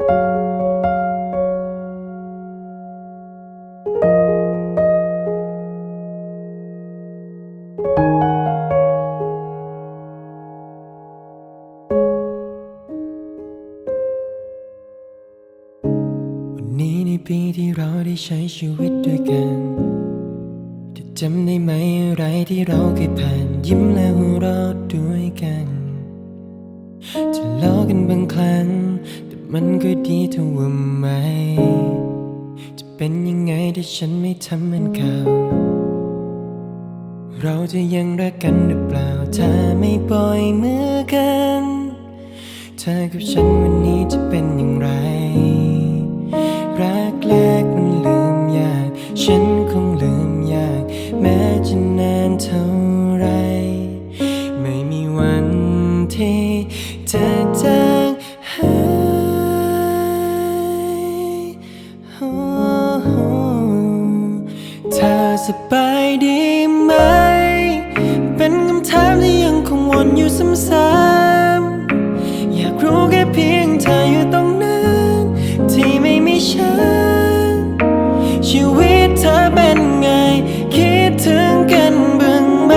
วันนี้ในปีที่เราได้ใช้ชีวิตด้วยกันเธอจำได้ไหมอะไรที่เราเคยผ่านยิ้มและหัวเราะด้วยกันจะล้อกันบางครั้งแต่ มันก็ดีเท่าว่าไหม จะเป็นยังไงถ้าฉันไม่ทำเหมือนเก่าเราจะยังรักกันหรือเปล่า ถ้าไม่ปล่อยมือกัน เธอกับฉันวันนี้จะเป็นอย่างไร สบายดีไหม เป็นคำถามที่ยังคงวนอยู่ซ้ำๆอยากรู้แค่เพียงเธออยู่ตรงนั้น ที่ไม่มีฉัน ชีวิตเธอเป็นไง คิดถึงกันบ้างไหม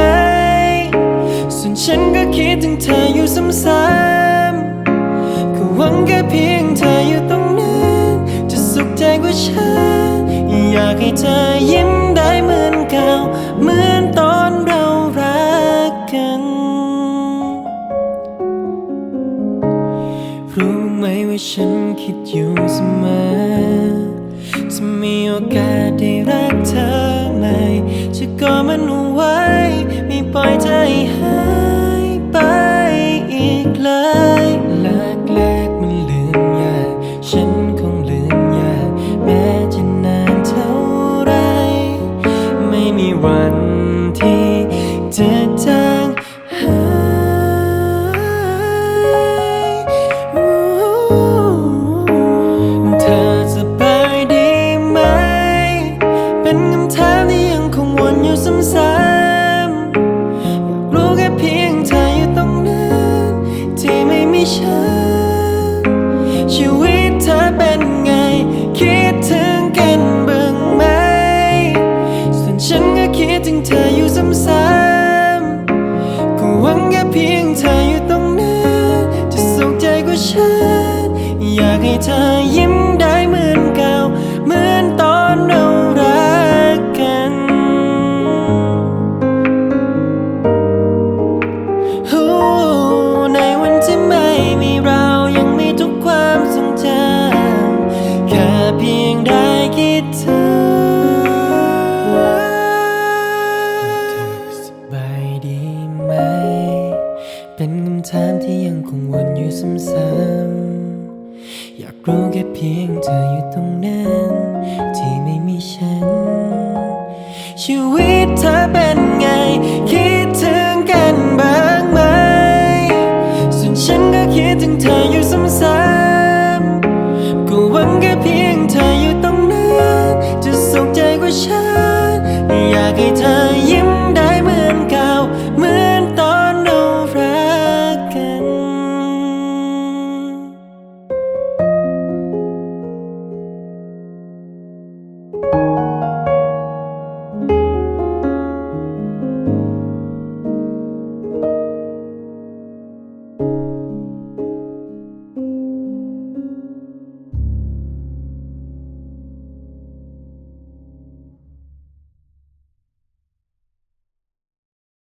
ส่วนฉันก็คิดถึงเธออยู่ซ้ำๆก็หวังแค่เพียงเธออยู่ตรงนั้น จะสุขใจกว่าฉัน อยากให้เธอยิ้มได้เหมือนเก่าเหมือนตอนเรารักกัน รู้ไหมว่าฉันคิดอยู่เสมอจะมีโอกาสได้รักเธอไหมจะกอมันเอาไว้ ไม่ปล่อยเธอให้ เป็นคำถามที่ยังคงวนอยู่ซ้ำๆอยากรู้แค่เพียงเธออยู่ตรงนั้นที่ไม่มีฉัน ชีวิตเธอเป็นไง คิดถึงกันบ้างไหม ส่วนฉันก็คิดถึงเธออยู่ซ้ำๆก็หวังแค่เพียงเธออยู่ตรงนั้นจะสุขใจกว่าฉัน อยากให้เธอยิ้ม ทุกความทรงจำแค่เพียงได้คิดถึงสบายดีไหม เป็นคำถามที่ยังคงวนอยู่ซ้ำๆอยากรู้แค่เพียงเธออยู่ตรงนั้น ที่ไม่มีฉัน ชีวิตเธอเป็น แค่เพียงเธออยู่ตรงนั้นจะสุขใจกว่าฉัน